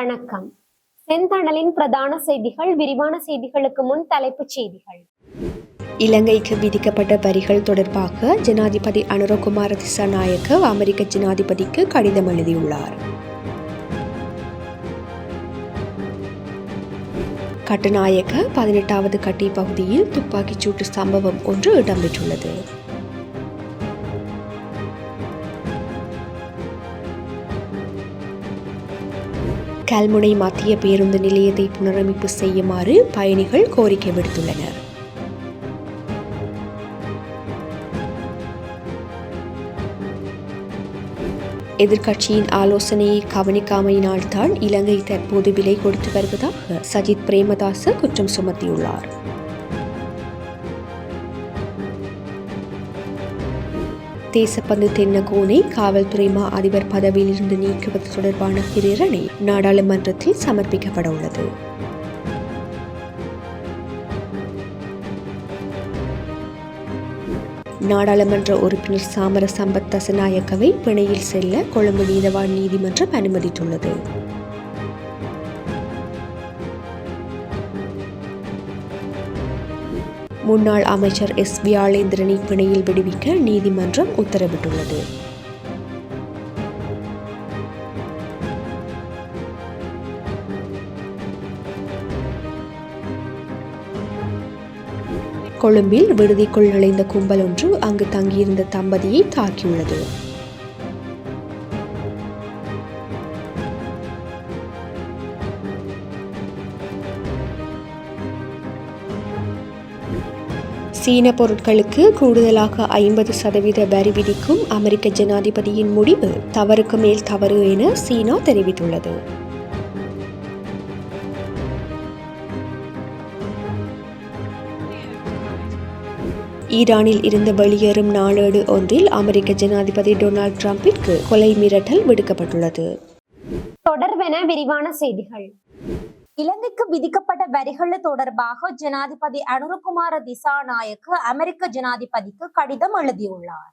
வணக்கம். செந்தணலின் பிரதான செய்திகள் விரிவான செய்திகளுக்கு முன் தலைப்புச் செய்திகள். இலங்கைக்கு விதிக்கப்பட்ட வரிகள் தொடர்பாக ஜனாதிபதி அனுரகுமார திசாநாயக்க அமெரிக்க ஜனாதிபதிக்கு கடிதம் எழுதியுள்ளார். கட்டுநாயக்க பதினெட்டாவது கட்டி பகுதியில் துப்பாக்கிச் சூட்டு சம்பவம் ஒன்று இடம்பெற்றுள்ளது. கல்முனை மத்திய பேருந்து நிலையத்தை புனரமைப்பு செய்யுமாறு பயணிகள் கோரிக்கை விடுத்துள்ளனர். எதிர்க்கட்சியின் ஆலோசனையை கவனிக்காமையினால்தான் இலங்கை தற்போது விலை கொடுத்து வருவதாக சஜித் பிரேமதாச குற்றம் சுமத்தியுள்ளார். தேசப்பந்து தென்னகோனை காவல்துறை மா அதிபர் பதவியிலிருந்து நீக்குவது தொடர்பான பிரேரணை நாடாளுமன்றத்தில் சமர்ப்பிக்கப்பட உள்ளது. நாடாளுமன்ற உறுப்பினர் சாமர சம்பத் தசநாயக்கவை பிணையில் செல்ல கொழும்பு நீதவான் நீதிமன்றம் அனுமதித்துள்ளது. முன்னாள் அமைச்சர் எஸ். வியாழேந்திரனை பிணையில் விடுவிக்க நீதிமன்றம் உத்தரவிட்டுள்ளது. கொழும்பில் விடுதிக்குள் நுழைந்த கும்பல் ஒன்று அங்கு தங்கியிருந்த தம்பதியை தாக்கியுள்ளது. சீன பொருட்களுக்கு கூடுதலாக ஐம்பது சதவீத வரி விதிக்கும் அமெரிக்க ஜனாதிபதியின் முடிவு தவறுக்கு மேல் தவறு என சீனா தெரிவித்துள்ளது. ஈரானில் இருந்து வெளியேறும் நாளேடு ஒன்றில் அமெரிக்க ஜனாதிபதி டொனால்ட் டிரம்பிற்கு கொலை மிரட்டல் விடுக்கப்பட்டுள்ளது. தொடர்பென விரிவான செய்திகள். இலங்கைக்கு விதிக்கப்பட்ட வரிகள் தொடர்பாக ஜனாதிபதி அனுரகுமார திசாநாயக்கு அமெரிக்க ஜனாதிபதிக்கு கடிதம் எழுதியுள்ளார்.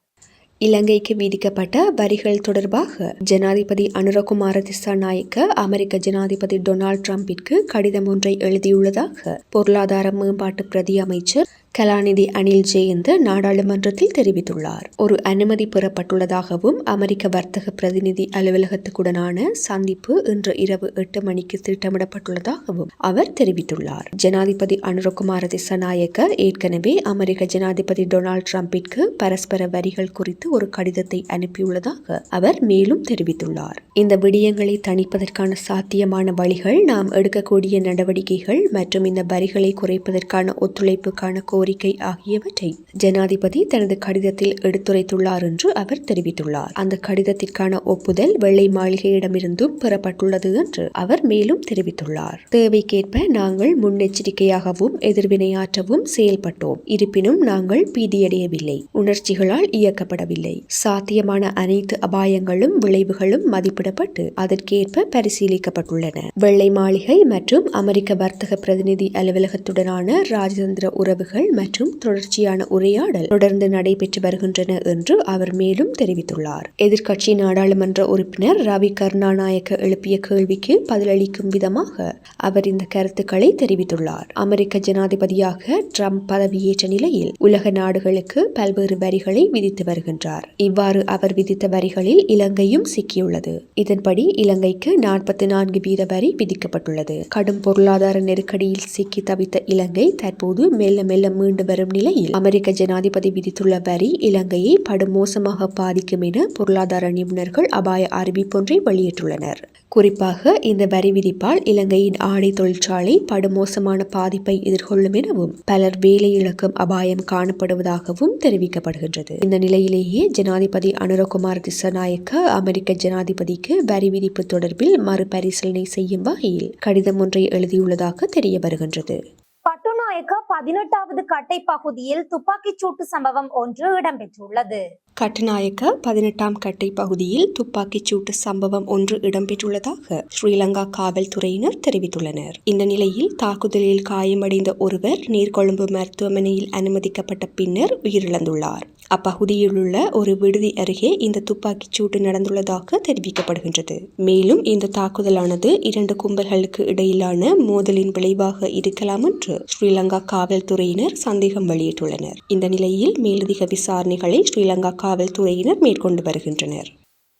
இலங்கைக்கு விதிக்கப்பட்ட வரிகள் தொடர்பாக ஜனாதிபதி அனுரகுமார திசாநாயக்க அமெரிக்க ஜனாதிபதி டொனால்ட் ட்ரம்பிற்கு கடிதம் ஒன்றை எழுதியுள்ளதாக பொருளாதார மேம்பாட்டு பிரதி அமைச்சர் கலாநிதி அனில் ஜெயந்த் நாடாளுமன்றத்தில் தெரிவித்துள்ளார். ஒரு அனுமதி பெறப்பட்டுள்ளதாகவும் அமெரிக்க வர்த்தக பிரதிநிதி அலுவலகத்துக்குடனான சந்திப்பு இன்று இரவு எட்டு மணிக்கு திட்டமிடப்பட்டுள்ளதாகவும் அவர் தெரிவித்துள்ளார். ஜனாதிபதி அனுரகுமார திசநாயக்க ஏற்கனவே அமெரிக்க ஜனாதிபதி டொனால்ட் ட்ரம்பிற்கு பரஸ்பர வரிகள் குறித்து ஒரு கடிதத்தை அனுப்பியுள்ளதாக அவர் மேலும் தெரிவித்துள்ளார். இந்த விடயங்களை தணிப்பதற்கான சாத்தியமான வழிகள் நாம் எடுக்கக்கூடிய நடவடிக்கைகள் மற்றும் இந்த வரிகளை குறைப்பதற்கான ஒத்துழைப்புக்கான கோரிக்கை கோரிக்கை ஆகியவற்றை ஜனாதிபதி தனது கடிதத்தில் எடுத்துரைத்துள்ளார் என்று அவர் தெரிவித்துள்ளார். அந்த கடிதத்திற்கான ஒப்புதல் வெள்ளை மாளிகையிடமிருந்தும் பெறப்பட்டுள்ளது என்று அவர் மேலும் தெரிவித்துள்ளார். தேவைக்கேற்ப நாங்கள் முன்னெச்சரிக்கையாகவும் எதிர்வினையாற்றவும் செயல்பட்டோம். இருப்பினும் நாங்கள் பீதியடையவில்லை. உணர்ச்சிகளால் இயக்கப்படவில்லை. சாத்தியமான அனைத்து அபாயங்களும் விளைவுகளும் மதிப்பிடப்பட்டு அதற்கேற்ப பரிசீலிக்கப்பட்டுள்ளன. வெள்ளை மாளிகை மற்றும் அமெரிக்க வர்த்தக பிரதிநிதி அலுவலகத்துடனான ராஜதந்திர உறவுகள் மற்றும் தொடர்ச்சியான உரையாடல் தொடர்ந்து நடைபெற்று வருகின்றன என்று அவர் மேலும் தெரிவித்துள்ளார். எதிர்க்கட்சி நாடாளுமன்ற உறுப்பினர் ரவி கருணாநாயக்க எழுப்பிய கேள்விக்கு பதிலளிக்கும் விதமாக அவர் இந்த கருத்துக்களை தெரிவித்துள்ளார். அமெரிக்க ஜனாதிபதியாக ட்ரம்ப் பதவியேற்ற நிலையில் உலக நாடுகளுக்கு பல்வேறு வரிகளை விதித்து வருகின்றார். இவ்வாறு அவர் விதித்த வரிகளில் இலங்கையும் சிக்கியுள்ளது. இதன்படி இலங்கைக்கு நாற்பத்தி நான்கு வீத வரி விதிக்கப்பட்டுள்ளது. கடும் பொருளாதார நெருக்கடியில் சிக்கி தவித்த இலங்கை தற்போது மெல்ல மெல்ல மீண்டு வரும் நிலையில் அமெரிக்க ஜனாதிபதி விதித்துள்ள வரி இலங்கையை படுமோசமாக பாதிக்கும் என பொருளாதார நிபுணர்கள் அபாய அறிவிப்பொன்றை வெளியிட்டுள்ளனர். குறிப்பாக இந்த வரி விதிப்பால் இலங்கையின் ஆடை தொழிற்சாலை படுமோசமான பாதிப்பை எதிர்கொள்ளும் எனவும் பலர் வேலை இழக்கும் அபாயம் காணப்படுவதாகவும் தெரிவிக்கப்படுகின்றது. இந்த நிலையிலேயே ஜனாதிபதி அனுரகுமார் திசநாயக்க அமெரிக்க ஜனாதிபதிக்கு வரி விதிப்பு தொடர்பில் மறுபரிசீலனை செய்யும் வகையில் கடிதம் ஒன்றை எழுதியுள்ளதாக தெரிய வருகின்றது கட்டுநாயக்க பதினெட்டாவது கட்டை பகுதியில் துப்பாக்கிச் சூட்டு சம்பவம் ஒன்று இடம்பெற்றுள்ளது. கட்டுநாயக்க பதினெட்டாம் கட்டை பகுதியில் துப்பாக்கிச் சூட்டு சம்பவம் ஒன்று இடம்பெற்றுள்ளதாக ஸ்ரீலங்கா காவல்துறையினர் தெரிவித்துள்ளனர். இந்த நிலையில் தாக்குதலில் காயமடைந்த ஒருவர் நீர்கொழும்பு மருத்துவமனையில் அனுமதிக்கப்பட்ட பின்னர் உயிரிழந்துள்ளார். அப்பகுதியில் உள்ள ஒரு விடுதி அருகே இந்த துப்பாக்கிச் சூடு நடந்துள்ளதாக தெரிவிக்கப்படுகின்றது. மேலும் இந்த தாக்குதலானது இரண்டு கும்பல்களுக்கு இடையிலான மோதலின் விளைவாக இருக்கலாம் என்று ஸ்ரீலங்கா காவல்துறையினர் சந்தேகம் வெளியிட்டுள்ளனர். இந்த நிலையில் மேலதிக விசாரணைகளை ஸ்ரீலங்கா காவல்துறையினர் மேற்கொண்டு வருகின்றனர்.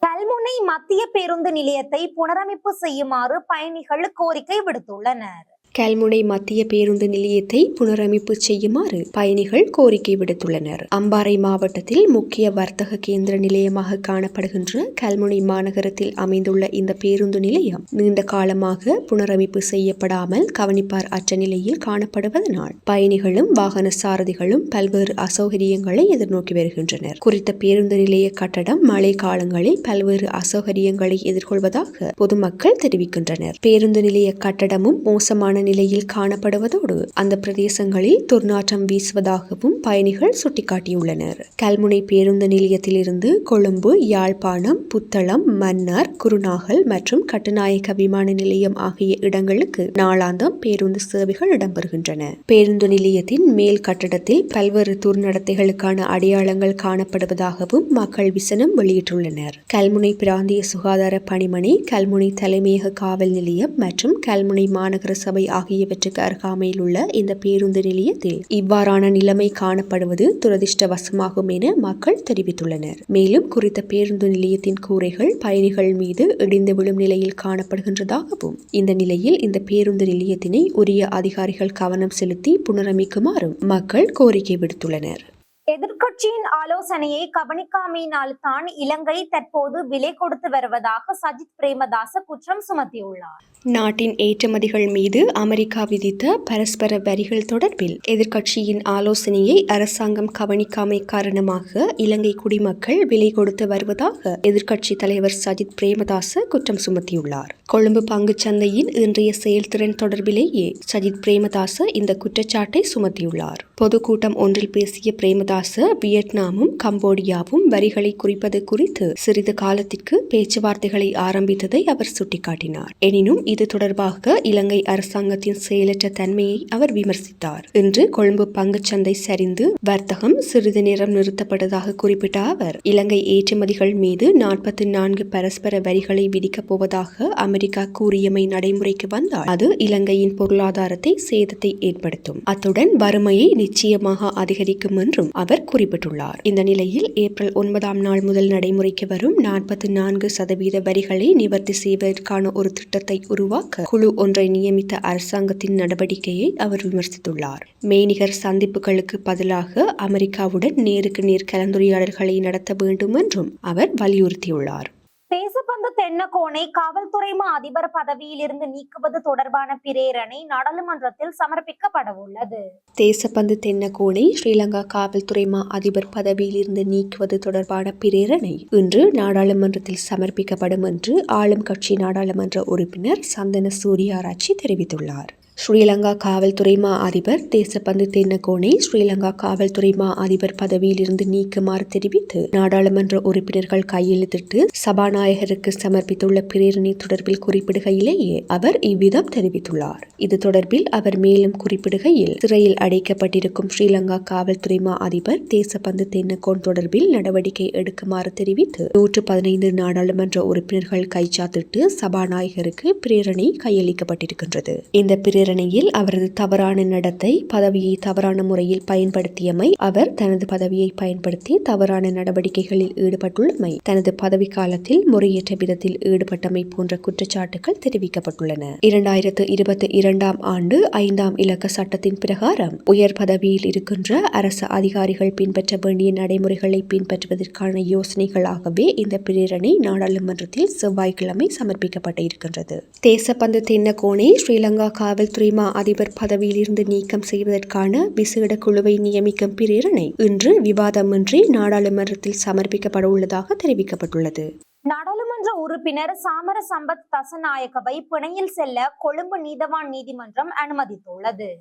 கல்முனை மத்திய பேருந்து நிலையத்தை புனரமைப்பு செய்யுமாறு பயணிகள் கோரிக்கை விடுத்துள்ளனர். கல்முனை மத்திய பேருந்து நிலையத்தை புனரமைப்பு செய்யுமாறு பயணிகள் கோரிக்கை விடுத்துள்ளனர். அம்பாறை மாவட்டத்தில் முக்கிய வர்த்தக கேந்திர நிலையமாக காணப்படுகின்ற கல்முனை மாநகரத்தில் அமைந்துள்ள இந்த பேருந்து நிலையம் நீண்ட காலமாக புனரமைப்பு செய்யப்படாமல் கவனிப்பார் அற்ற நிலையில் காணப்படுவதனால் பயணிகளும் வாகன சாரதிகளும் பல்வேறு அசௌகரியங்களை எதிர்நோக்கி வருகின்றனர். குறித்த பேருந்து நிலைய கட்டடம் மழை காலங்களில் பல்வேறு அசௌகரியங்களை எதிர்கொள்வதாக பொதுமக்கள் தெரிவிக்கின்றனர். பேருந்து நிலைய கட்டடமும் மோசமான நிலையில் காணப்படுவதோடு அந்த பிரதேசங்களில் துர்நாற்றம் வீசுவதாகவும் பயணிகள் சுட்டிக்காட்டியுள்ளனர். கல்முனை பேருந்து நிலையத்திலிருந்து கொழும்பு யாழ்ப்பாணம் புத்தளம் மன்னார் குருநாகல் மற்றும் கட்டுநாயக்க விமான நிலையம் ஆகிய இடங்களுக்கு நாளாந்தம் பேருந்து சேவைகள் இடம்பெறுகின்றன. பேருந்து நிலையத்தின் மேல் கட்டடத்தில் பல்வேறு துர்நடத்தைகளுக்கான அடையாளங்கள் காணப்படுவதாகவும் மக்கள் விசனம் வெளியிட்டுள்ளனர். கல்முனை பிராந்திய சுகாதார பணிமனை கல்முனை தலைமையக காவல் நிலையம் மற்றும் கல்முனை மாநகர சபை ஆகியவற்றுக்கு அருகாமையில் உள்ள இந்த பேருந்து நிலையத்தில் இவ்வாறான நிலைமை காணப்படுவது துரதிர்ஷ்டவசமாகும் என மக்கள் தெரிவித்துள்ளனர். மேலும் குறித்த பேருந்து நிலையத்தின் கூரைகள் பயணிகள் மீது இடிந்து விழும் நிலையில் காணப்படுகின்றதாகவும் இந்த நிலையில் இந்த பேருந்து நிலையத்தினை உரிய அதிகாரிகள் கவனம் செலுத்தி புனரமைக்குமாறும் மக்கள் கோரிக்கை விடுத்துள்ளனர். எதிர்க்கட்சியின் ஆலோசனையை கவனிக்காமையினால் தான் இலங்கை தற்போது விலை கொடுத்து வருவதாக சஜித் பிரேமதாச குற்றம் சுமத்தியுள்ளார். நாட்டின் ஏற்றுமதிகள் மீது அமெரிக்கா விதித்த பரஸ்பர வரிகள் தொடர்பில் எதிர்க்கட்சியின் ஆலோசனையை அரசாங்கம் கவனிக்காமை காரணமாக இலங்கை குடிமக்கள் விலை கொடுத்து வருவதாக எதிர்க்கட்சி தலைவர் சஜித் பிரேமதாச குற்றம் சுமத்தியுள்ளார். கொழும்பு பங்குச் சந்தையின் இன்றைய செயல்திறன் தொடர்பிலேயே சஜித் பிரேமதாச இந்த குற்றச்சாட்டை சுமத்தியுள்ளார். பொதுக்கூட்டம் ஒன்றில் பேசிய பிரேமதாச வியட்நாமும் கம்போடியாவும் வரிகளை குறிப்பது குறித்து சிறிது காலத்திற்கு பேச்சுவார்த்தைகளை ஆரம்பித்ததை அவர் சுட்டிக்காட்டினார். எனினும் இது தொடர்பாக இலங்கை அரசாங்கத்தின் செயலற்ற தன்மையை அவர் விமர்சித்தார். இன்று கொழும்பு பங்குச்சந்தை சரிந்து வர்த்தகம் சிறிது நேரம் நிறுத்தப்பட்டதாக குறிப்பிட்ட அவர் இலங்கை ஏற்றுமதிகள் மீது நாற்பத்தி நான்கு பரஸ்பர வரிகளை விதிக்கப் போவதாக அமெரிக்கா கூறியமை நடைமுறைக்கு வந்தால் அது இலங்கையின் பொருளாதாரத்தை சேதத்தை ஏற்படுத்தும். அத்துடன் வறுமையை நிச்சயமாக அதிகரிக்கும் என்றும் அவர் குறிப்பிட்டுள்ளார். இந்த நிலையில் ஏப்ரல் ஒன்பதாம் நாள் முதல் நடைமுறைக்கு வரும் நாற்பத்தி நான்கு சதவீத வரிகளை நிவர்த்தி செய்வதற்கான ஒரு திட்டத்தை உருவாக்க குழு ஒன்றை நியமித்த அரசாங்கத்தின் நடவடிக்கையை அவர் விமர்சித்துள்ளார். மெய்நிகர் சந்திப்புகளுக்கு பதிலாக அமெரிக்காவுடன் நேருக்கு நேர் கலந்துரையாடல்களை நடத்த வேண்டும் என்றும் அவர் வலியுறுத்தியுள்ளார். தேசப்பந்து தென்னகோனை காவல்துறை மா அதிபர் பதவியில் இருந்து நீக்குவது தொடர்பான பிரேரணை நாடாளுமன்றத்தில் சமர்ப்பிக்கப்பட உள்ளது தேசப்பந்து தென்னகோனை ஸ்ரீலங்கா காவல்துறை மா அதிபர் பதவியிலிருந்து நீக்குவது தொடர்பான பிரேரணை இன்று நாடாளுமன்றத்தில் சமர்ப்பிக்கப்படும் என்று ஆளும் கட்சி நாடாளுமன்ற உறுப்பினர் சந்தன சூரியாராட்சி தெரிவித்துள்ளார். ஸ்ரீலங்கா காவல்துறை மா அதிபர் தேசப்பந்து தென்னகோனை ஸ்ரீலங்கா காவல்துறை மா அதிபர் பதவியிலிருந்து நீக்குமாறு தெரிவித்து நாடாளுமன்ற உறுப்பினர்கள் கையெழுத்திட்டு சபாநாயகருக்கு சமர்ப்பித்துள்ள பிரேரணை தொடர்பில் குறிப்பிடுகையிலேயே அவர் இவ்விதம் தெரிவித்துள்ளார். இது தொடர்பில் அவர் மேலும் குறிப்பிடுகையில் சிறையில் அடைக்கப்பட்டிருக்கும் ஸ்ரீலங்கா காவல்துறை மா அதிபர் தேசப்பந்து தென்னகோன் தொடர்பில் நடவடிக்கை எடுக்குமாறு தெரிவித்து நூற்று பதினைந்து நாடாளுமன்ற உறுப்பினர்கள் கைச்சாத்திட்டு சபாநாயகருக்கு பிரேரணை கையளிக்கப்பட்டிருக்கின்றது. இந்த பிரேரணை விசாரணையில் அவரது தவறான நடத்தை பதவியை தவறான முறையில் பயன்படுத்தியமை அவர் தனது பதவியை பயன்படுத்தி தவறான நடவடிக்கைகளில் ஈடுபட்டுள்ளமை தனது பதவி காலத்தில் முறையற்ற விதத்தில் ஈடுபட்டமை போன்ற குற்றச்சாட்டுகள் தெரிவிக்கப்பட்டுள்ளன. இரண்டாயிரத்து இருபத்தி இரண்டாம் ஆண்டு ஐந்தாம் இலக்க சட்டத்தின் பிரகாரம் உயர் பதவியில் இருக்கின்ற அரசு அதிகாரிகள் பின்பற்ற வேண்டிய நடைமுறைகளை பின்பற்றுவதற்கான யோசனைகளாகவே இந்த பிரேரணை நாடாளுமன்றத்தில் செவ்வாய்க்கிழமை சமர்ப்பிக்கப்பட்டிருக்கின்றது. தேசப்பந்து தென்னகோனை ஸ்ரீலங்கா காவல்துறை மா அதிபர் பதவியிலிருந்து நீக்கம் செய்வதற்கான விசேட குழுவை நியமிக்கும் பிரேரணை இன்று விவாதமின்றி நாடாளுமன்றத்தில் சமர்ப்பிக்கப்பட உள்ளதாக தெரிவிக்கப்பட்டுள்ளது. நாடாளுமன்ற உறுப்பினர் சாமர சம்பத் தசநாயக்கவை பிணையில் செல்ல கொழும்பு நீதவான் நீதிமன்றம் அனுமதித்துள்ளது.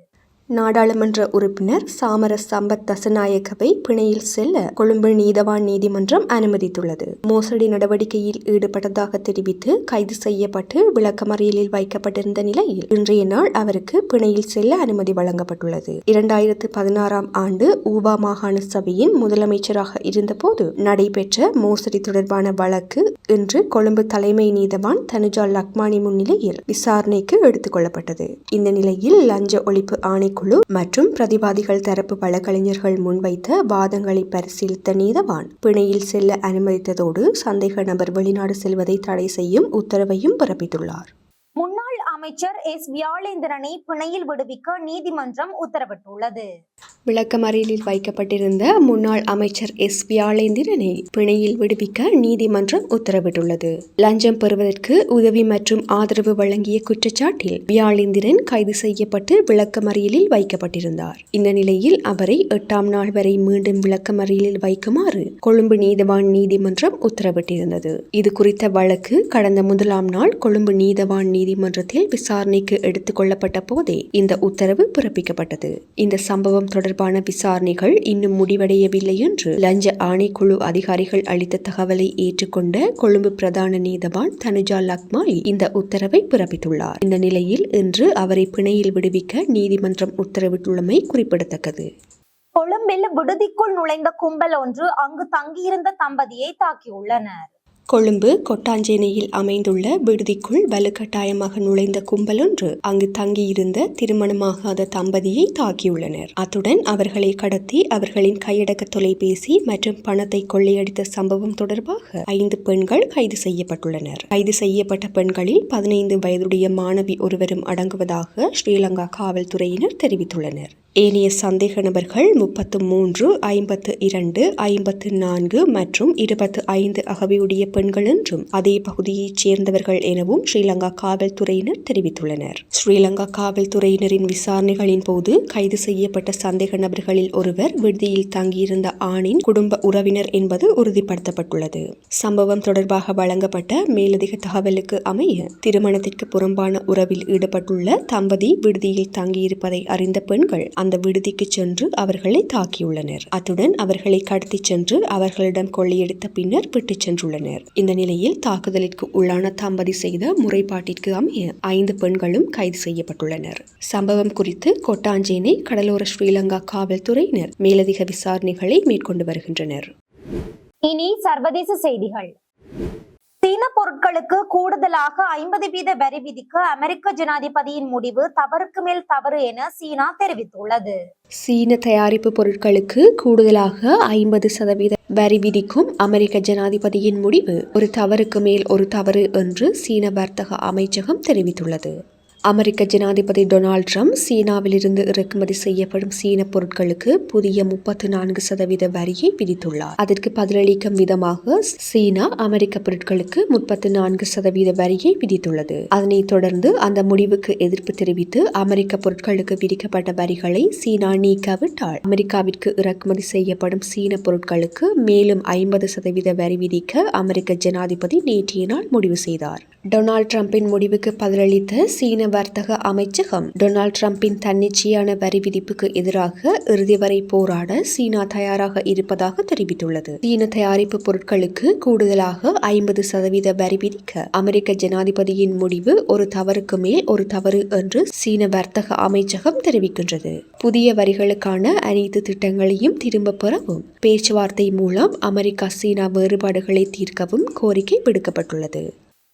நாடாளுமன்ற உறுப்பினர் சாமர சம்பத் தசநாயகவை பிணையில் செல்ல கொழும்பு நீதவான் நீதிமன்றம் அனுமதித்துள்ளது. மோசடி நடவடிக்கையில் ஈடுபட்டதாக தெரிவித்து கைது செய்யப்பட்டு விளக்கமறியலில் வைக்கப்பட்டிருந்த நிலையில் இன்றைய நாள் அவருக்கு பிணையில் செல்ல அனுமதி வழங்கப்பட்டுள்ளது. இரண்டாயிரத்து பதினாறாம் ஆண்டு ஊபா மாகாண சபையின் முதலமைச்சராக இருந்தபோது நடைபெற்ற மோசடி தொடர்பான வழக்கு இன்று கொழும்பு தலைமை நீதவான் தனுஜா லக்மானி முன்னிலையில் விசாரணைக்கு எடுத்துக் கொள்ளப்பட்டது. இந்த நிலையில் லஞ்ச ஒழிப்பு ஆணை குழு மற்றும் பிரதிவாதிகள் தரப்பு வழக்கறிஞர்கள் முன்வைத்த வாதங்களை பரிசீலித்த நீதவான். பிணையில் செல்ல அனுமதித்ததோடு சந்தேக நபர் வெளிநாடு செல்வதை தடை செய்யும் உத்தரவையும் பிறப்பித்துள்ளார். முன்னாள் அமைச்சர் எஸ் வியாழேந்திரனை பிணையில் விடுவிக்க நீதிமன்றம் உத்தரவிட்டுள்ளது. விளக்கமறியலில் வைக்கப்பட்டிருந்த முன்னாள் அமைச்சர் எஸ் வியாழேந்திரனை பிணையில் விடுவிக்க நீதிமன்றம் உத்தரவிட்டுள்ளது. லஞ்சம் பெறுவதற்கு உதவி மற்றும் ஆதரவு வழங்கிய குற்றச்சாட்டில் வியாழேந்திரன் கைது செய்யப்பட்டு விளக்கமறியலில் வைக்கப்பட்டிருந்தார். இந்த நிலையில் அவரை எட்டாம் நாள் வரை மீண்டும் விளக்கமறியலில் வைக்குமாறு கொழும்பு நீதவான் நீதிமன்றம் உத்தரவிட்டிருந்தது. இது குறித்த வழக்கு கடந்த முதலாம் நாள் கொழும்பு நீதவான் நீதிமன்றத்தில் விசாரணைக்கு எடுத்துக் கொள்ளப்பட்ட போதே இந்த உத்தரவு பிறப்பிக்கப்பட்டது. இந்த சம்பவம் தொடர்பான விசாரணைகள் இன்னும் முடிவடையவில்லை என்று லஞ்ச ஆணைக்குழு அதிகாரிகள் அளித்த தகவலை ஏற்றுக்கொண்ட கொழும்பு பிரதான நீதவான் தனுஜா லக்மாலி இந்த உத்தரவை பிறப்பித்துள்ளார். இந்த நிலையில் இன்று அவரை பிணையில் விடுவிக்க நீதிமன்றம் உத்தரவிட்டுள்ளமை குறிப்பிடத்தக்கது. கொழும்பில் விடுதிக்குள் நுழைந்த கும்பல் ஒன்று அங்கு தங்கியிருந்த தம்பதியை தாக்கியுள்ளனர். கொழும்பு கொட்டாஞ்சேனையில் அமைந்துள்ள விடுதிக்குள் வலுக்கட்டாயமாக நுழைந்த கும்பலொன்று அங்கு தங்கியிருந்த திருமணமாகாத தம்பதியை தாக்கியுள்ளனர். அத்துடன் அவர்களை கடத்தி அவர்களின் கையடக்க தொலைபேசி மற்றும் பணத்தை கொள்ளையடித்த சம்பவம் தொடர்பாக ஐந்து பெண்கள் கைது செய்யப்பட்டுள்ளனர். கைது செய்யப்பட்ட பெண்களில் பதினைந்து வயதுடைய மாணவி ஒருவரும் அடங்குவதாக ஸ்ரீலங்கா காவல்துறையினர் தெரிவித்துள்ளனர். ஏனைய சந்தேக நபர்கள் முப்பத்து மூன்று ஐம்பத்து இரண்டு ஐம்பத்து நான்கு மற்றும் இருபத்து ஐந்து அகவையுடைய பெண்கள் என்றும் அதே பகுதியைச் சேர்ந்தவர்கள் எனவும் ஸ்ரீலங்கா காவல்துறையினர் தெரிவித்துள்ளனர். ஸ்ரீலங்கா காவல்துறையினரின் விசாரணைகளின் போது கைது செய்யப்பட்ட சந்தேக நபர்களில் ஒருவர் விடுதியில் தங்கியிருந்த ஆணின் குடும்ப உறவினர் என்பது உறுதிப்படுத்தப்பட்டுள்ளது. சம்பவம் தொடர்பாக வழங்கப்பட்ட மேலதிக தகவலுக்கு அமைய திருமணத்திற்கு புறம்பான உறவில் ஈடுபட்டுள்ள தம்பதி விடுதியில் தங்கியிருப்பதை அறிந்த பெண்கள் அந்த விடுதிக்கு சென்று அவர்களை தாக்கியுள்ளனர். அத்துடன் அவர்களை கடத்தி சென்று அவர்களிடம் கொள்ளையடித்த பின்னர் விட்டுச் சென்றுள்ளனர். இந்த நிலையில் தாக்குதலிற்கு உள்ளான தம்பதி செய்த முறைப்பாட்டிற்கு அமைய ஐந்து பெண்களும் கைது செய்யப்பட்டுள்ளனர். சம்பவம் குறித்து கொட்டாஞ்சேனை கடலோர ஸ்ரீலங்கா காவல்துறையினர் மேலதிக விசாரணைகளை மேற்கொண்டு வருகின்றனர். இனி சர்வதேச செய்திகள். சீன பொருட்களுக்கு கூடுதலாக ஐம்பது வீத வரி விதிக்க அமெரிக்க ஜனாதிபதியின் முடிவு தவறுக்கு மேல் தவறு என சீனா தெரிவித்துள்ளது. சீன தயாரிப்பு பொருட்களுக்கு கூடுதலாக ஐம்பது சதவீத வரி விதிக்கும் அமெரிக்க ஜனாதிபதியின் முடிவு. ஒரு தவறுக்கு மேல் ஒரு தவறு என்று சீன வர்த்தக அமைச்சகம் தெரிவித்துள்ளது. அமெரிக்க ஜனாதிபதி டொனால்ட் ட்ரம்ப் சீனாவிலிருந்து இறக்குமதி செய்யப்படும் சீன பொருட்களுக்கு புதிய முப்பத்து நான்கு சதவீத வரியை விதித்துள்ளார். அதற்கு பதிலளிக்கும் விதமாக சீனா அமெரிக்க பொருட்களுக்கு முப்பத்து நான்கு சதவீத வரியை விதித்துள்ளது. அதனைத் தொடர்ந்து அந்த முடிவுக்கு எதிர்ப்பு தெரிவித்து அமெரிக்க பொருட்களுக்கு விதிக்கப்பட்ட வரிகளை சீனா நீக்காவிட்டால் அமெரிக்காவிற்கு இறக்குமதி செய்யப்படும் சீன பொருட்களுக்கு மேலும் ஐம்பது சதவீத வரி விதிக்க அமெரிக்க ஜனாதிபதி நேற்றைய நாள் முடிவு செய்தார். டொனால்ட் ட்ரம்பின் முடிவுக்கு பதிலளித்த சீன வர்த்தக அமைச்சகம் டொனால்ட் ட்ரம்பின் தன்னிச்சையான வரி விதிப்புக்கு எதிராக இறுதி வரை போராட சீனா தயாராக இருப்பதாக தெரிவித்துள்ளது. சீன தயாரிப்பு பொருட்களுக்கு கூடுதலாக ஐம்பது சதவீத வரி விதிக்க அமெரிக்க ஜனாதிபதியின் முடிவு ஒரு தவறுக்கு மேல் ஒரு தவறு என்று சீன வர்த்தக அமைச்சகம் தெரிவிக்கின்றது. புதிய வரிகளுக்கான அனைத்து திட்டங்களையும் திரும்ப பெறவும் பேச்சுவார்த்தை மூலம் அமெரிக்கா சீனா வேறுபாடுகளை தீர்க்கவும் கோரிக்கை விடுக்கப்பட்டுள்ளது.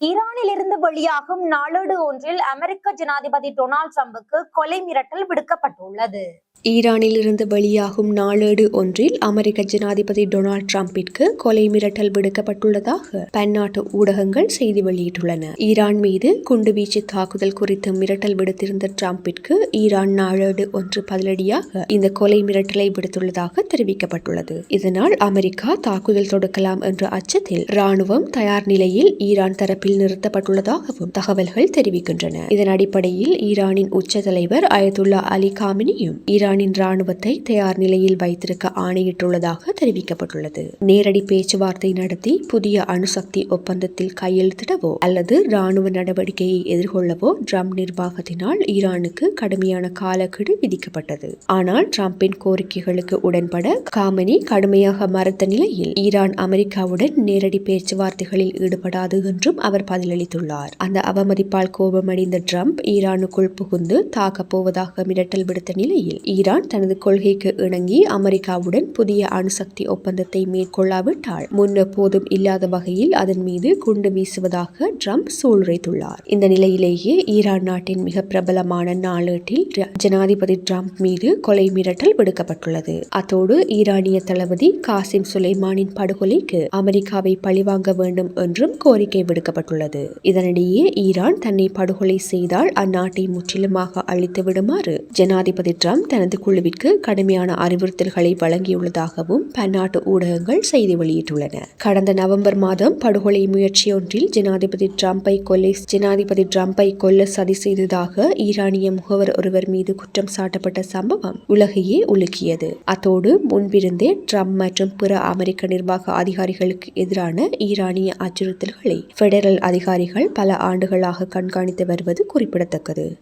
ஈரானில் இருந்து வெளியாகும் நாளேடு ஒன்றில் அமெரிக்க ஜனாதிபதி டொனால்ட் ட்ரம்புக்கு கொலை மிரட்டல் விடுக்கப்பட்டுள்ளது. ஈரானில் இருந்து வெளியாகும் நாளேடு ஒன்றில் அமெரிக்க ஜனாதிபதி டொனால்ட் ட்ரம்பிற்கு கொலை மிரட்டல் விடுக்கப்பட்டுள்ளதாக பன்னாட்டு ஊடகங்கள் செய்தி வெளியிட்டுள்ளன. ஈரான் மீது குண்டுவீச்சு தாக்குதல் குறித்து மிரட்டல் விடுத்திருந்த டிரம்பிற்கு ஈரான் நாளேடு ஒன்று பதிலடியாக இந்த கொலை மிரட்டலை விடுத்துள்ளதாக தெரிவிக்கப்பட்டுள்ளது. இதனால் அமெரிக்கா தாக்குதல் தொடுக்கலாம் என்ற அச்சத்தில் ராணுவம் தயார் நிலையில் ஈரான் தரப்பில் நிறுத்தப்பட்டுள்ளதாகவும் தகவல்கள் தெரிவிக்கின்றன. இதன் அடிப்படையில் ஈரானின் உச்ச தலைவர் அயதுல்லா அலி காமினியும் ஈரான் ஈரானின் ராணுவத்தை தயார் நிலையில் வைத்திருக்க ஆணையிட்டுள்ளதாக தெரிவிக்கப்பட்டுள்ளது. நேரடி பேச்சுவார்த்தை நடத்தி புதிய அணுசக்தி ஒப்பந்தத்தில் கையெழுத்திடவோ அல்லது ராணுவ நடவடிக்கையை எதிர்கொள்ளவோ ட்ரம்ப் நிர்வாகத்தினால் ஈரானுக்கு கடுமையான காலக்கெடு விதிக்கப்பட்டது. ஆனால் டிரம்பின் கோரிக்கைகளுக்கு உடன்பட காமனி கடுமையாக மறுத்த நிலையில் ஈரான் அமெரிக்காவுடன் நேரடி பேச்சுவார்த்தைகளில் ஈடுபடாது என்றும் அவர் பதிலளித்துள்ளார். அந்த அவமதிப்பால் கோபமடைந்த ட்ரம்ப் ஈரானுக்குள் புகுந்து தாக்கப் போவதாக மிரட்டல் விடுத்த நிலையில் ஈரான் தனது கொள்கைக்கு இணங்கி அமெரிக்காவுடன் புதிய அணுசக்தி ஒப்பந்தத்தை மேற்கொள்ளாவிட்டால் முன்னெப்போதும் இல்லாத வகையில் அதன் மீது குண்டு வீசுவதாக ட்ரம்ப் சூழ்நிலைத்துள்ளார் இந்த நிலையிலேயே ஈரான் நாட்டின் மிக பிரபலமான நாளேட்டில் ஜனாதிபதி ட்ரம்ப் மீது கொலை மிரட்டல் விடுக்கப்பட்டுள்ளது. அத்தோடு ஈரானிய தளபதி காசிம் சுலைமானின் படுகொலைக்கு அமெரிக்காவை பழிவாங்க வேண்டும் என்றும் கோரிக்கை விடுக்கப்பட்டுள்ளது. இதனிடையே ஈரான் தன்னை படுகொலை செய்தால் அந்நாட்டை முற்றிலுமாக அழித்து விடுமாறு ஜனாதிபதி ட்ரம்ப் தனது குழுவிற்கு கடுமையான அறிவுறுத்தல்களை வழங்கியுள்ளதாகவும் பன்னாட்டு ஊடகங்கள் செய்தி வெளியிட்டுள்ளன. கடந்த நவம்பர் மாதம் படுகொலை முயற்சியொன்றில் ஜனாதிபதி டிரம்பை கொலை ஜனாதிபதி டிரம்பை கொல்ல சதி செய்ததாக ஈரானிய முகவர் ஒருவர் மீது குற்றம் சாட்டப்பட்ட சம்பவம் உலகையே உலுக்கியது. அத்தோடு முன்பிருந்தே ட்ரம்ப் மற்றும் பிற அமெரிக்க நிர்வாக அதிகாரிகளுக்கு எதிரான ஈரானிய அச்சுறுத்தல்களை பெடரல் அதிகாரிகள் பல ஆண்டுகளாக கண்காணித்து வருவது குறிப்பிடத்தக்கது.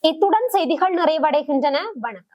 இத்துடன் செய்திகள் நிறைவடைகின்றன. வணக்கம்.